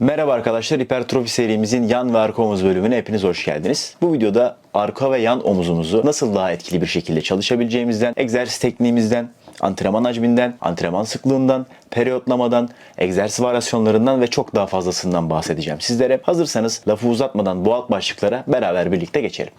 Merhaba arkadaşlar, hipertrofi serimizin yan ve arka omuz bölümüne hepiniz hoş geldiniz. Bu videoda arka ve yan omuzumuzu nasıl daha etkili bir şekilde çalışabileceğimizden, egzersiz tekniğimizden, antrenman hacminden, antrenman sıklığından, periyotlamadan, egzersiz varyasyonlarından ve çok daha fazlasından bahsedeceğim sizlere. Hazırsanız lafı uzatmadan bu alt başlıklara beraber birlikte geçelim.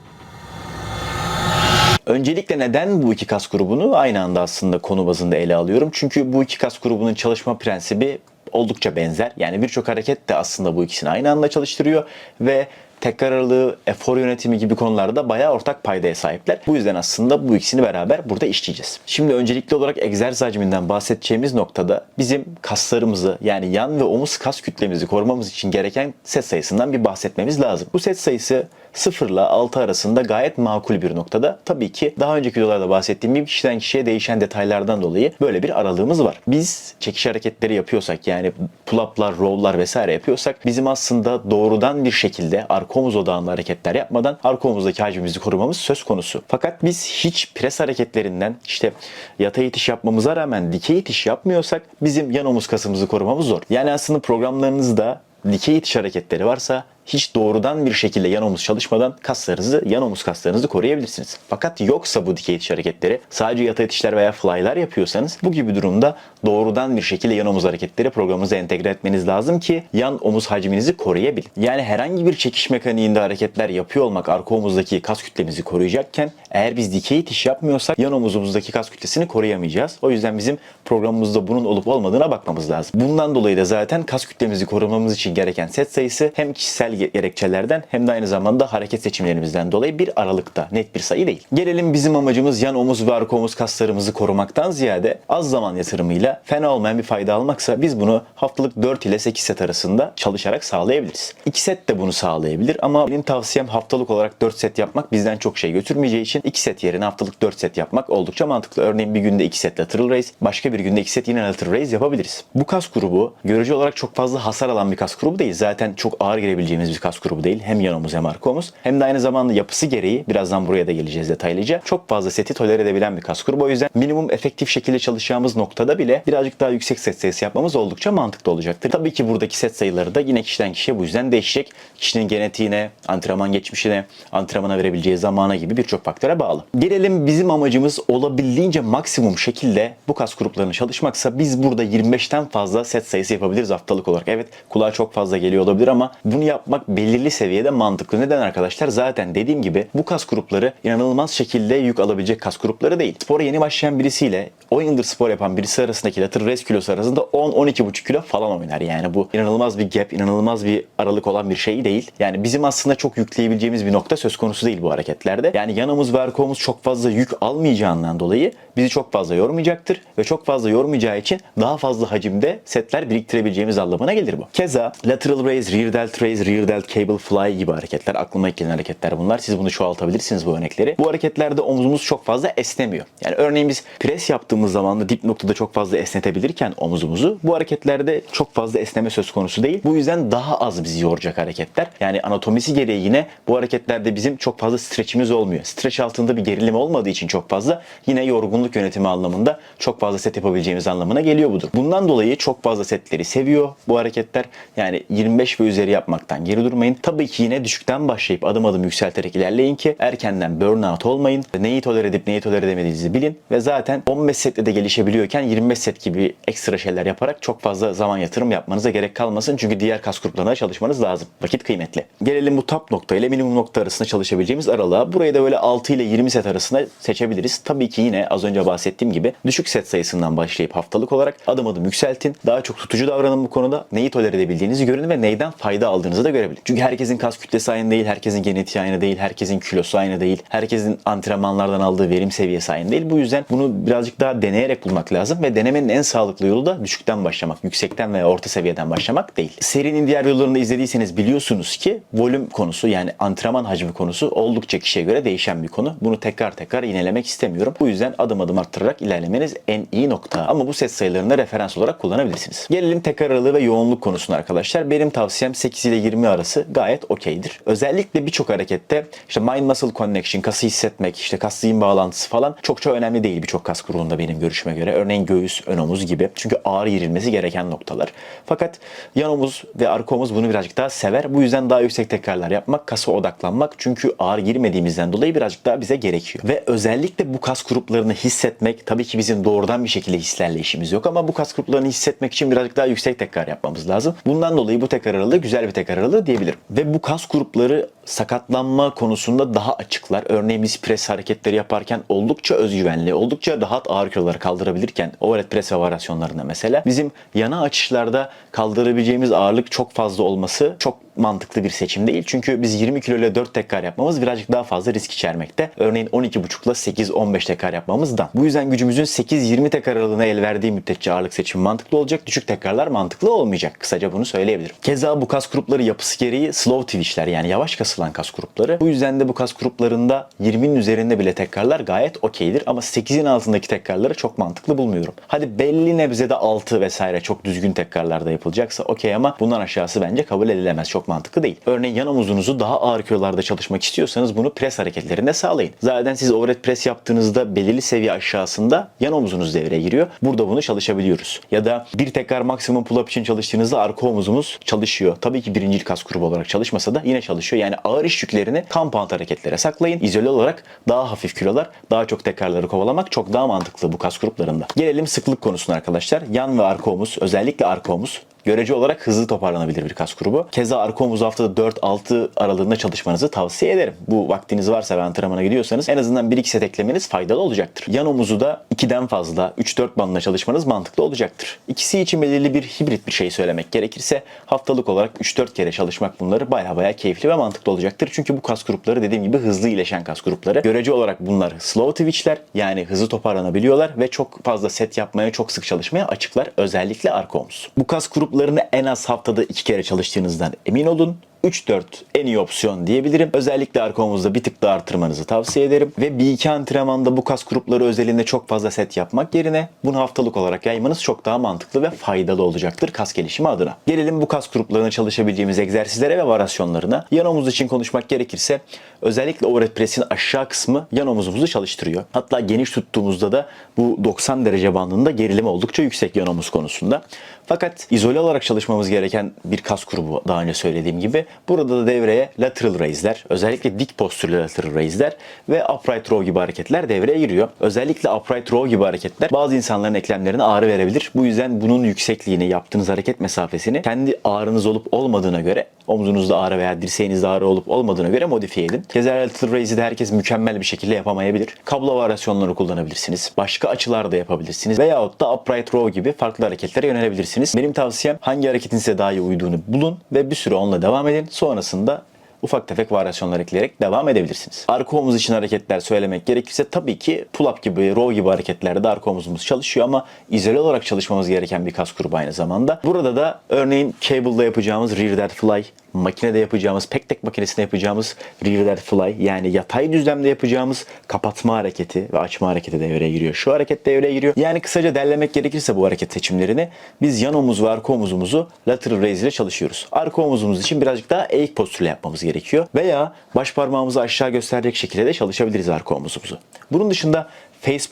Öncelikle neden bu iki kas grubunu aynı anda aslında konu bazında ele alıyorum? Çünkü bu iki kas grubunun çalışma prensibi oldukça benzer. Yani birçok hareket de aslında bu ikisini aynı anda çalıştırıyor ve tekrar aralığı, efor yönetimi gibi konularda bayağı ortak paydaya sahipler. Bu yüzden aslında bu ikisini beraber burada işleyeceğiz. Şimdi öncelikli olarak egzersiz hacminden bahsedeceğimiz noktada bizim kaslarımızı yani yan ve omuz kas kütlemizi korumamız için gereken set sayısından bir bahsetmemiz lazım. Bu set sayısı 0 ile 6 arasında gayet makul bir noktada. Tabii ki daha önceki videolarda bahsettiğim gibi kişiden kişiye değişen detaylardan dolayı böyle bir aralığımız var. Biz çekiş hareketleri yapıyorsak yani pull-up'lar, roll'lar vesaire yapıyorsak bizim aslında doğrudan bir şekilde omuz odağında hareketler yapmadan arka omuzdaki hacmimizi korumamız söz konusu. Fakat biz hiç pres hareketlerinden işte yatay itiş yapmamıza rağmen dikey itiş yapmıyorsak bizim yan omuz kasımızı korumamız zor. Yani aslında programlarınızda dikey itiş hareketleri varsa hiç doğrudan bir şekilde yan omuz çalışmadan kaslarınızı, yan omuz kaslarınızı koruyabilirsiniz. Fakat yoksa bu dikey itiş hareketleri sadece yatay itişler veya fly'lar yapıyorsanız bu gibi durumda doğrudan bir şekilde yan omuz hareketleri programınıza entegre etmeniz lazım ki yan omuz hacminizi koruyabilin. Yani herhangi bir çekiş mekaniğinde hareketler yapıyor olmak arka omuzdaki kas kütlemizi koruyacakken eğer biz dikey itiş yapmıyorsak yan omuzumuzdaki kas kütlesini koruyamayacağız. O yüzden bizim programımızda bunun olup olmadığına bakmamız lazım. Bundan dolayı da zaten kas kütlemizi korumamız için gereken set sayısı hem kişisel gerekçelerden hem de aynı zamanda hareket seçimlerimizden dolayı bir aralıkta net bir sayı değil. Gelelim bizim amacımız yan omuz ve arka omuz kaslarımızı korumaktan ziyade az zaman yatırımıyla fena olmayan bir fayda almaksa biz bunu haftalık 4 ile 8 set arasında çalışarak sağlayabiliriz. 2 set de bunu sağlayabilir ama benim tavsiyem haftalık olarak 4 set yapmak bizden çok şey götürmeyeceği için 2 set yerine haftalık 4 set yapmak oldukça mantıklı. Örneğin bir günde 2 set lateral raise, başka bir günde 2 set yine lateral raise yapabiliriz. Bu kas grubu görücü olarak çok fazla hasar alan bir kas grubu değil. Zaten çok ağır girebileceğimiz bir kas grubu değil. Hem yan omuz hem arka omuz. Hem de aynı zamanda yapısı gereği birazdan buraya da geleceğiz detaylıca. Çok fazla seti tolere edebilen bir kas grubu. O yüzden minimum efektif şekilde çalışacağımız noktada bile birazcık daha yüksek set sayısı yapmamız oldukça mantıklı olacaktır. Tabii ki buradaki set sayıları da yine kişiden kişiye bu yüzden değişecek. Kişinin genetiğine, antrenman geçmişine, antrenmana verebileceği zamana gibi birçok faktöre bağlı. Gelelim bizim amacımız olabildiğince maksimum şekilde bu kas gruplarını çalışmaksa biz burada 25'ten fazla set sayısı yapabiliriz haftalık olarak. Evet kulağa çok fazla geliyor olabilir ama bunu yapmak belirli seviyede mantıklı. Neden arkadaşlar? Zaten dediğim gibi bu kas grupları inanılmaz şekilde yük alabilecek kas grupları değil. Spora yeni başlayan birisiyle 10 yıldır spor yapan birisi arasındaki lateral raise kilosu arasında 10-12,5 kilo falan oynar. Yani bu inanılmaz bir gap, inanılmaz bir aralık olan bir şey değil. Yani bizim aslında çok yükleyebileceğimiz bir nokta söz konusu değil bu hareketlerde. Yani yanımız ve arka omuz çok fazla yük almayacağından dolayı bizi çok fazla yormayacaktır ve çok fazla yormayacağı için daha fazla hacimde setler biriktirebileceğimiz anlamına gelir bu. Keza lateral raise, rear delt raise, rear delt cable fly gibi hareketler aklıma gelen hareketler bunlar. Siz bunu çoğaltabilirsiniz bu örnekleri. Bu hareketlerde omuzumuz çok fazla esnemiyor. Yani örneğin biz pres yaptığımız zaman da dip noktada çok fazla esnetebilirken omuzumuzu bu hareketlerde çok fazla esneme söz konusu değil. Bu yüzden daha az bizi yoracak hareketler. Yani anatomisi gereği yine bu hareketlerde bizim çok fazla streçimiz olmuyor. Streç altında bir gerilim olmadığı için çok fazla yine yorgunluk yönetimi anlamında çok fazla set yapabileceğimiz anlamına geliyor budur. Bundan dolayı çok fazla setleri seviyor bu hareketler. Yani 25 ve üzeri yapmaktan geri durmayın. Tabii ki yine düşükten başlayıp adım adım yükselterek ilerleyin ki erkenden burnout olmayın. Neyi tolere edip neyi tolere edemediğinizi bilin ve zaten 15 setle de gelişebiliyorken 25 set gibi ekstra şeyler yaparak çok fazla zaman yatırım yapmanıza gerek kalmasın. Çünkü diğer kas gruplarına çalışmanız lazım. Vakit kıymetli. Gelelim bu top nokta ile minimum nokta arasında çalışabileceğimiz aralığa. Burayı da böyle 6 ile 20 set arasında seçebiliriz. Tabii ki yine az önce bahsettiğim gibi düşük set sayısından başlayıp haftalık olarak adım adım yükseltin. Daha çok tutucu davranın bu konuda. Neyi tolere edebildiğinizi görün ve neyden fayda aldığınızı da görebilin. Çünkü herkesin kas kütlesi aynı değil, herkesin genetiği aynı değil, herkesin kilosu aynı değil, herkesin antrenmanlardan aldığı verim seviyesi aynı değil. Bu yüzden bunu birazcık daha deneyerek bulmak lazım ve denemenin en sağlıklı yolu da düşükten başlamak, yüksekten veya orta seviyeden başlamak değil. Serinin diğer yollarını izlediyseniz biliyorsunuz ki volüm konusu yani antrenman hacmi konusu oldukça kişiye göre değişen bir konu. Bunu tekrar tekrar yinelemek istemiyorum. Bu yüzden adım adım arttırarak ilerlemeniz en iyi nokta. Ama bu set sayılarını referans olarak kullanabilirsiniz. Gelelim tekrar aralığı ve yoğunluk konusuna arkadaşlar. Benim tavsiyem 8 ile 20 arası gayet okeydir. Özellikle birçok harekette işte mind muscle connection, kası hissetmek, işte kas zihin bağlantısı falan çok çok önemli değil birçok kas grubunda benim benim görüşüme göre. Örneğin göğüs, ön omuz gibi. Çünkü ağır girilmesi gereken noktalar. Fakat yan omuz ve arka omuz bunu birazcık daha sever. Bu yüzden daha yüksek tekrarlar yapmak, kasa odaklanmak. Çünkü ağır girmediğimizden dolayı birazcık daha bize gerekiyor. Ve özellikle bu kas gruplarını hissetmek tabii ki bizim doğrudan bir şekilde hislerle işimiz yok ama bu kas gruplarını hissetmek için birazcık daha yüksek tekrar yapmamız lazım. Bundan dolayı bu tekrar aralığı güzel bir tekrar aralığı diyebilirim. Ve bu kas grupları sakatlanma konusunda daha açıklar. Örneğin biz pres hareketleri yaparken oldukça özgüvenli, oldukça rahat ağır kiloları kaldırabilirken overhead pres ve varyasyonlarında mesela bizim yana açışlarda kaldırabileceğimiz ağırlık çok fazla olması çok mantıklı bir seçim değil. Çünkü biz 20 kilo ile 4 tekrar yapmamız birazcık daha fazla risk içermekte. Örneğin 12,5 ile 8-15 tekrar yapmamızdan. Bu yüzden gücümüzün 8-20 tekrar aralığına el verdiği müddetçe ağırlık seçimi mantıklı olacak. Düşük tekrarlar mantıklı olmayacak. Kısaca bunu söyleyebilirim. Keza bu kas grupları yapısı gereği slow twitchler yani yavaş kasılan kas grupları. Bu yüzden de bu kas gruplarında 20'nin üzerinde bile tekrarlar gayet okeydir. Ama 8'in altındaki tekrarları çok mantıklı bulmuyorum. Hadi belli nebzede 6 vesaire çok düzgün tekrarlarda yapılacaksa okey ama bundan aşağısı bence kabul edilemez. Çok mantıklı değil. Örneğin yan omuzunuzu daha ağır kilolarda çalışmak istiyorsanız bunu pres hareketlerinde sağlayın. Zaten siz overhead pres yaptığınızda belirli seviye aşağısında yan omuzunuz devreye giriyor. Burada bunu çalışabiliyoruz. Ya da bir tekrar maksimum pull up için çalıştığınızda arka omuzumuz çalışıyor. Tabii ki birinci kas grubu olarak çalışmasa da yine çalışıyor. Yani ağır iş yüklerini compound hareketlere saklayın. İzole olarak daha hafif kilolar, daha çok tekrarları kovalamak çok daha mantıklı bu kas gruplarında. Gelelim sıklık konusuna arkadaşlar. Yan ve arka omuz, özellikle arka omuz görece olarak hızlı toparlanabilir bir kas grubu. Keza arka omuz haftada 4-6 aralığında çalışmanızı tavsiye ederim. Bu vaktiniz varsa ve antrenmana gidiyorsanız en azından 1-2 set eklemeniz faydalı olacaktır. Yan omuzu da 2'den fazla 3-4 bandla çalışmanız mantıklı olacaktır. İkisi için belirli bir hibrit bir şey söylemek gerekirse haftalık olarak 3-4 kere çalışmak bunları baya baya keyifli ve mantıklı olacaktır. Çünkü bu kas grupları dediğim gibi hızlı iyileşen kas grupları. Görece olarak bunlar slow twitchler yani hızlı toparlanabiliyorlar ve çok fazla set yapmaya çok sık çalışmaya açıklar. Özellikle arka omuz. Bu kas gruplarını en az haftada 2 kere çalıştığınızdan emin olun. 3-4 en iyi opsiyon diyebilirim. Özellikle arka omuzda bir tık daha artırmanızı tavsiye ederim. Ve bir iki antrenmanda bu kas grupları özelinde çok fazla set yapmak yerine bunu haftalık olarak yaymanız çok daha mantıklı ve faydalı olacaktır kas gelişimi adına. Gelelim bu kas gruplarına çalışabileceğimiz egzersizlere ve varyasyonlarına. Yan omuz için konuşmak gerekirse özellikle overhead press'in aşağı kısmı yan omuzumuzu çalıştırıyor. Hatta geniş tuttuğumuzda da bu 90 derece bandında gerilim oldukça yüksek yan omuz konusunda. Fakat izole olarak çalışmamız gereken bir kas grubu daha önce söylediğim gibi. Burada da devreye lateral raise'ler, özellikle dik postürlü lateral raise'ler ve upright row gibi hareketler devreye giriyor. Özellikle upright row gibi hareketler bazı insanların eklemlerine ağrı verebilir. Bu yüzden bunun yüksekliğini, yaptığınız hareket mesafesini kendi ağrınız olup olmadığına göre omzunuzda ağrı veya dirseğinizde ağrı olup olmadığına göre modifiye edin. Keza lateral raise'i de herkes mükemmel bir şekilde yapamayabilir. Kablo varyasyonları kullanabilirsiniz. Başka açılarda yapabilirsiniz. Veyahut da upright row gibi farklı hareketlere yönelebilirsiniz. Benim tavsiyem hangi hareketin size daha iyi uyduğunu bulun ve bir süre onunla devam edin. Sonrasında ufak tefek varyasyonlar ekleyerek devam edebilirsiniz. Arka omuz için hareketler söylemek gerekirse tabii ki pull-up gibi, row gibi hareketlerde de arka omuzumuz çalışıyor ama izole olarak çalışmamız gereken bir kas grubu aynı zamanda. Burada da örneğin cable'da yapacağımız rear dead fly, makinede yapacağımız, pek tek makinesinde yapacağımız dead fly yani yatay düzlemde yapacağımız kapatma hareketi ve açma hareketi devreye giriyor. Şu hareket devreye giriyor. Yani kısaca derlemek gerekirse bu hareket seçimlerini biz yan omuz ve arka omuzumuzu lateral raise ile çalışıyoruz. Arka omuzumuz için birazcık daha eğik postürle yapmamız gerekiyor. Veya baş parmağımızı aşağı gösterecek şekilde de çalışabiliriz arka omuzumuzu. Bunun dışında face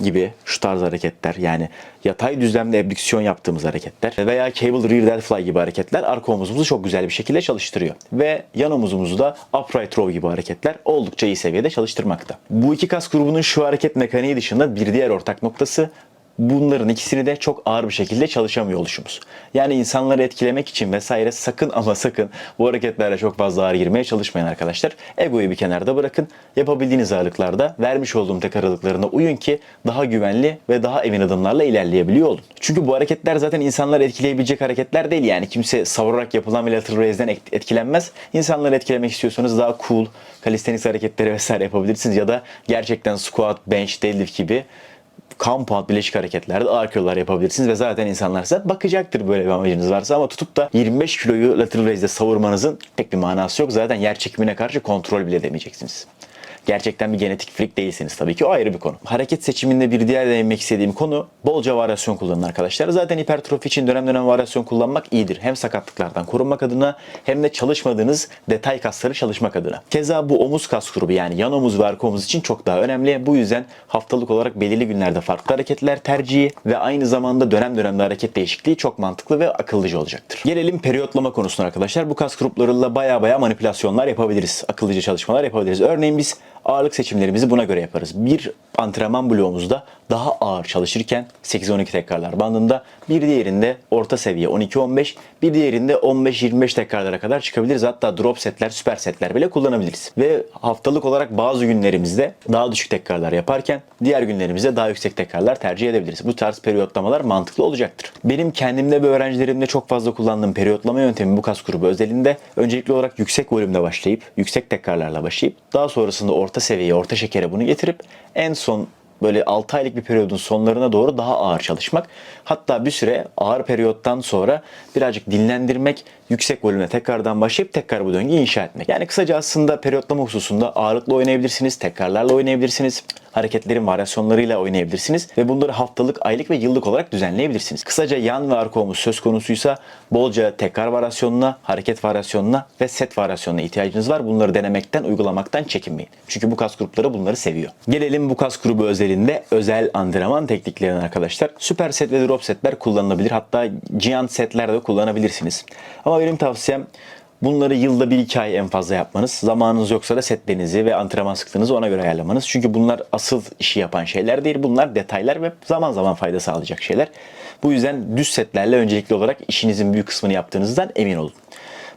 gibi şu tarz hareketler yani yatay düzlemde abdüksiyon yaptığımız hareketler veya cable rear dead fly gibi hareketler arka omuzumuzu çok güzel bir şekilde çalıştırıyor. Ve yan omuzumuzu da upright row gibi hareketler oldukça iyi seviyede çalıştırmakta. Bu iki kas grubunun şu hareket mekaniği dışında bir diğer ortak noktası bunların ikisini de çok ağır bir şekilde çalışamıyor oluşumuz. Yani insanları etkilemek için vesaire sakın ama sakın bu hareketlerle çok fazla ağır girmeye çalışmayın arkadaşlar. Egoyu bir kenarda bırakın. Yapabildiğiniz ağırlıklarda vermiş olduğum tek aralıklarına uyun ki daha güvenli ve daha emin adımlarla ilerleyebiliyor olun. Çünkü bu hareketler zaten insanları etkileyebilecek hareketler değil. Yani kimse savurarak yapılan bir lateral raise'den et- etkilenmez. İnsanları etkilemek istiyorsanız daha cool calisthenics hareketleri vesaire yapabilirsiniz ya da gerçekten squat, bench, deadlift gibi compound bileşik hareketlerde ağır kilolar yapabilirsiniz ve zaten insanlar size bakacaktır böyle bir amacınız varsa ama tutup da 25 kiloyu lateral raise'de savurmanızın pek bir manası yok. Zaten yer çekimine karşı kontrol bile edemeyeceksiniz. Gerçekten bir genetik freak değilsiniz tabii ki o ayrı bir konu. Hareket seçiminde bir diğer değinmek istediğim konu bolca varyasyon kullanın arkadaşlar. Zaten hipertrofi için dönem dönem varyasyon kullanmak iyidir. Hem sakatlıklardan korunmak adına hem de çalışmadığınız detay kasları çalışmak adına. Keza bu omuz kas grubu yani yan omuz ve arka omuz için çok daha önemli. Bu yüzden haftalık olarak belirli günlerde farklı hareketler tercihi ve aynı zamanda dönem dönemde hareket değişikliği çok mantıklı ve akıllıca olacaktır. Gelelim periyotlama konusuna arkadaşlar. Bu kas gruplarıyla baya baya manipülasyonlar yapabiliriz. Akıllıca çalışmalar yapabiliriz. Örneğin biz ağırlık seçimlerimizi buna göre yaparız. Bir antrenman bloğumuzda daha ağır çalışırken 8-12 tekrarlar bandında bir diğerinde orta seviye 12-15 bir diğerinde 15-25 tekrarlara kadar çıkabiliriz. Hatta drop setler, süper setler bile kullanabiliriz. Ve haftalık olarak bazı günlerimizde daha düşük tekrarlar yaparken diğer günlerimizde daha yüksek tekrarlar tercih edebiliriz. Bu tarz periyotlamalar mantıklı olacaktır. Benim kendimde ve öğrencilerimde çok fazla kullandığım periyotlama yöntemi bu kas grubu özelinde öncelikli olarak yüksek volümde başlayıp yüksek tekrarlarla başlayıp daha sonrasında orta seviyeye, orta şekere bunu getirip en son böyle 6 aylık bir periyodun sonlarına doğru daha ağır çalışmak. Hatta bir süre ağır periyottan sonra birazcık dinlendirmek, yüksek volümle tekrardan başlayıp tekrar bu döngüyü inşa etmek. Yani kısaca aslında periyotlama hususunda ağırlıkla oynayabilirsiniz, tekrarlarla oynayabilirsiniz, hareketlerin varyasyonlarıyla oynayabilirsiniz ve bunları haftalık, aylık ve yıllık olarak düzenleyebilirsiniz. Kısaca yan ve arka omuz söz konusuysa bolca tekrar varyasyonuna, hareket varyasyonuna ve set varyasyonuna ihtiyacınız var. Bunları denemekten, uygulamaktan çekinmeyin. Çünkü bu kas grupları bunları seviyor. Gelelim bu kas grubu özelinde özel antrenman tekniklerine arkadaşlar. Süper set ve drop setler kullanılabilir. Hatta giant setler de kullanabilirsiniz. Ama benim tavsiyem Bunları yılda bir iki ay en fazla yapmanız. Zamanınız yoksa da setlerinizi ve antrenman sıklığınızı ona göre ayarlamanız. Çünkü bunlar asıl işi yapan şeyler değil. Bunlar detaylar ve zaman zaman fayda sağlayacak şeyler. Bu yüzden düz setlerle öncelikli olarak işinizin büyük kısmını yaptığınızdan emin olun.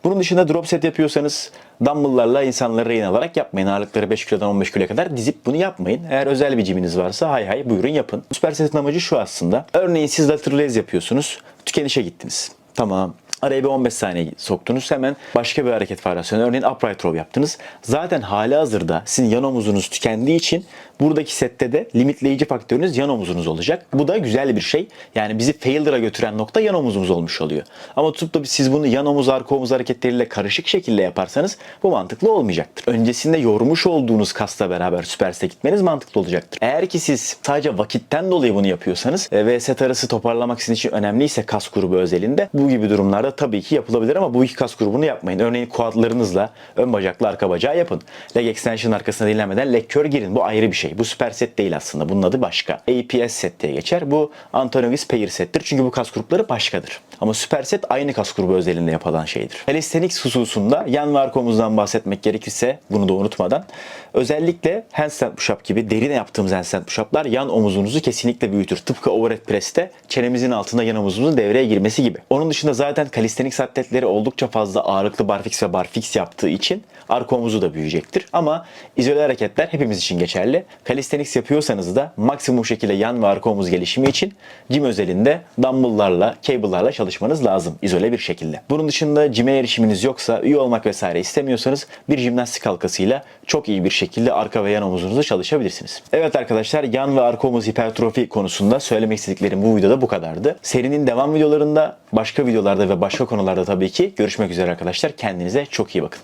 Bunun dışında drop set yapıyorsanız dumbbell'larla insanları rehin alarak yapmayın. Ağırlıkları 5 kilodan 15 kiloya kadar dizip bunu yapmayın. Eğer özel bir ciminiz varsa hay hay buyurun yapın. Süper setin amacı şu aslında. Örneğin siz lateral raise yapıyorsunuz. Tükenişe gittiniz. Tamam. Araya bir 15 saniye soktunuz. Hemen başka bir hareket varyasyonu. Örneğin upright row yaptınız. Zaten hali hazırda sizin yan omuzunuz tükendiği için buradaki sette de limitleyici faktörünüz yan omuzunuz olacak. Bu da güzel bir şey. Yani bizi failure'a götüren nokta yan omuzumuz olmuş oluyor. Ama tutup da siz bunu yan omuz arka omuz hareketleriyle karışık şekilde yaparsanız bu mantıklı olmayacaktır. Öncesinde yormuş olduğunuz kasla beraber süperse gitmeniz mantıklı olacaktır. Eğer ki siz sadece vakitten dolayı bunu yapıyorsanız ve set arası toparlamak sizin için önemliyse kas grubu özelinde bu gibi durumlarda tabii ki yapılabilir ama bu iki kas grubunu yapmayın. Örneğin quadlarınızla ön bacakla arka bacağı yapın. Leg extension arkasına dinlenmeden leg curl girin. Bu ayrı bir şey. Bu süper set değil aslında. Bunun adı başka. APS set diye geçer. Bu Antonowis pair settir. Çünkü bu kas grupları başkadır. Ama süper set aynı kas grubu özelinde yapılan şeydir. Calisthenics hususunda yan ve arka omuzdan bahsetmek gerekirse bunu da unutmadan özellikle handstand push-up gibi derine yaptığımız handstand push-up'lar yan omuzunuzu kesinlikle büyütür. Tıpkı overhead press'te çenemizin altında yan omuzumuzun devreye girmesi gibi. Onun dışında zaten calisthenics atletleri oldukça fazla ağırlıklı barfix ve barfix yaptığı için arka omuzu da büyüyecektir. Ama izole hareketler hepimiz için geçerli. Calisthenics yapıyorsanız da maksimum şekilde yan ve arka omuz gelişimi için gym özelinde dumbbell'larla, cable'larla çalışmanız lazım izole bir şekilde. Bunun dışında gym'e erişiminiz yoksa, üye olmak vesaire istemiyorsanız bir jimnastik halkasıyla çok iyi bir şekilde arka ve yan omuzunuzu çalışabilirsiniz. Evet arkadaşlar yan ve arka omuz hipertrofi konusunda söylemek istediklerim bu videoda bu kadardı. Serinin devam videolarında, başka videolarda ve başka konularda tabii ki görüşmek üzere arkadaşlar. Kendinize çok iyi bakın.